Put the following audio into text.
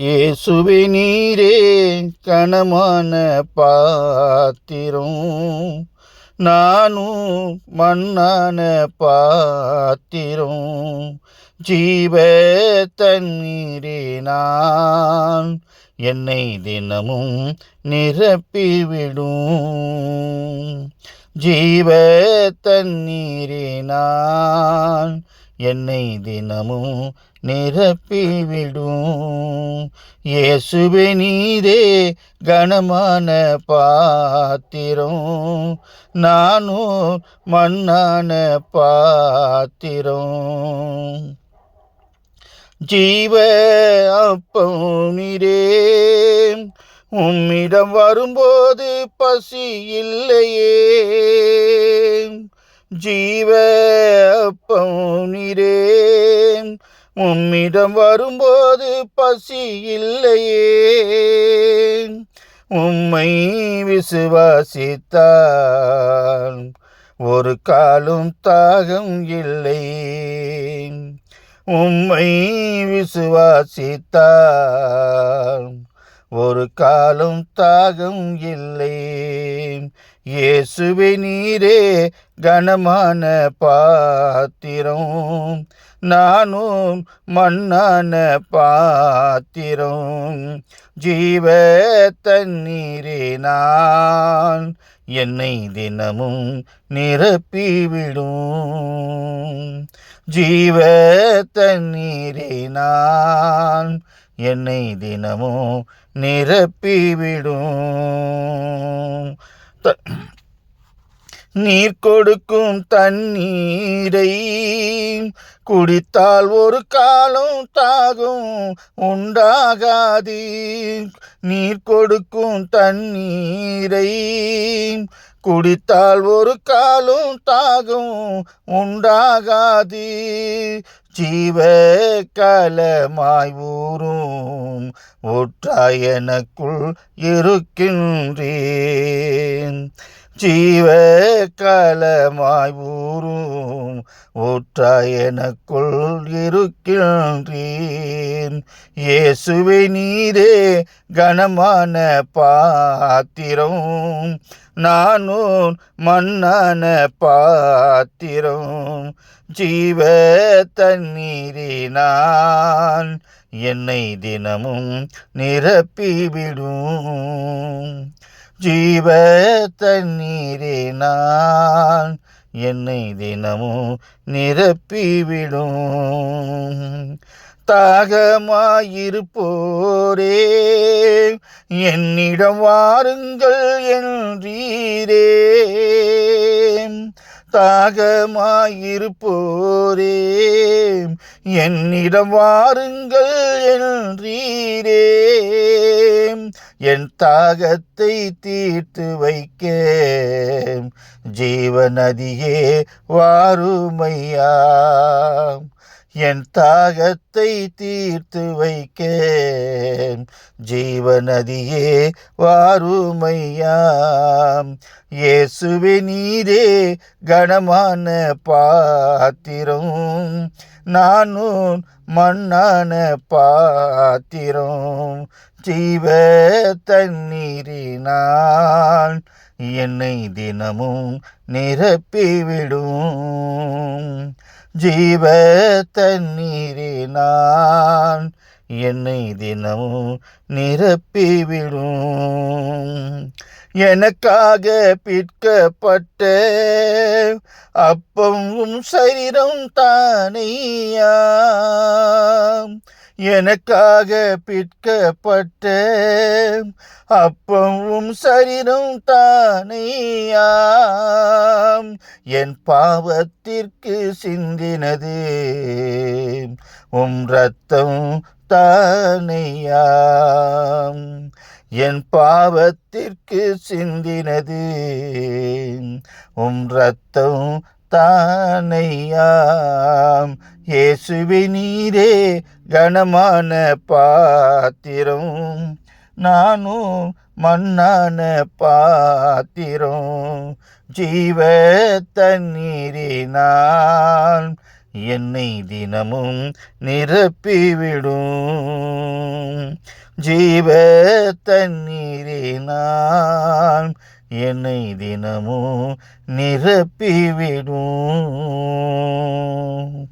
இயேசுவே நீரே கனமான பாத்திரம். நானும் மண்ணான பாத்திரம். ஜீவ தண்ணீரே நான். என்னை தினமும் நிரப்பிவிடும். ஜீவ தண்ணீரே நான். என்னை தினமும் நிரப்பிவிடும். இயேசுவே நீரே கனமான பாத்திரம். நானும் மண்ணான பாத்திரம். ஜீவ அப்பம் நீரே உம்மிடம் வரும்போது பசி இல்லையே. ஜீவ அப்பம் நீரே உம்மிடம் வரும்போது பசி இல்லையே. உம்மை விசுவாசித்தால் ஒரு காலும் தாகம் இல்லை. உம்மை விசுவாசித்தான் ஒரு காலம் தாகம் இல்லை. இயேசுவே நீரே கனமான பாத்திரம். நானும் மண்ணான பாத்திரம். ஜீவ தண்ணீரே நான். என்னை தினமும் நிரப்பிவிடும். ஜீவ தண்ணீரே நான். என்னை தினமும் நிரப்பிவிடும். த- நீர் கொடுக்கும் தண்ணீரை குடித்தால் ஒரு காலம் தாகும் உண்டாகாது நீர் கொடுக்கும் தண்ணீரை குடித்தால் ஒரு காலும் தாகும் உண்டாகாது. ஜீவ கலமாய் ஊரும் ஒற்றாய் எனக்குள் இருக்கின்றேன். ஜீவ கலமாய் ஊரும் ஊற்றாய் எனக்குள் இருக்கின்றேன் இயேசுவை நீரே கனமான பாத்திரம். நானும் மண்ணான பாத்திரம். ஜீவ தண்ணீரினான் என்னை தினமும் நிரப்பிவிடும். ஜீவ தண்ணீரே நான் என்னை தினமும் நிரப்பிவிடும். தாகமாயிருப்போரே என்னிடம் வாருங்கள் என்றீரே. தாகமாயிருப்போரே என்னிடம் வாருங்கள் என்றீரே என் தாகத்தை தீர்த்து வைக்க ஜீவநதியே வாருமையா என் தாகத்தை தீர்த்து வைக்க ஜீவநதியே வாருமையாம். இயேசுவே நீரே கனமான பாத்திரம். நானும் மண்ணான பாத்திரம். ஜீவ தண்ணீரினால் என்னை தினமும் நிரப்பிவிடும். ஜீவ தண்ணீரினால் என்னை தினமும் நிரப்பிவிடும். எனக்காக பிற்கப்பட்ட அப்பமும் சரீரம் தானையா எனக்காக பிற்கப்பட்ட அப்பமும் சரீரம் தானையாம். என் பாவத்திற்கு சிந்தினது. உம் ரத்தம் தானையாம். என் பாவத்திற்கு சிந்தினது. உம் ரத்தம் தானையாம். இயேசுவே நீரே கனமான பாத்திரம் நானும் மண்ணான பாத்திரம் ஜீவ தண்ணீரினால் என்னை தினமும் நிரப்பிவிடும். ஜீவ தண்ணீரினால் என்னை தினமும் நிரப்பிவிடும்.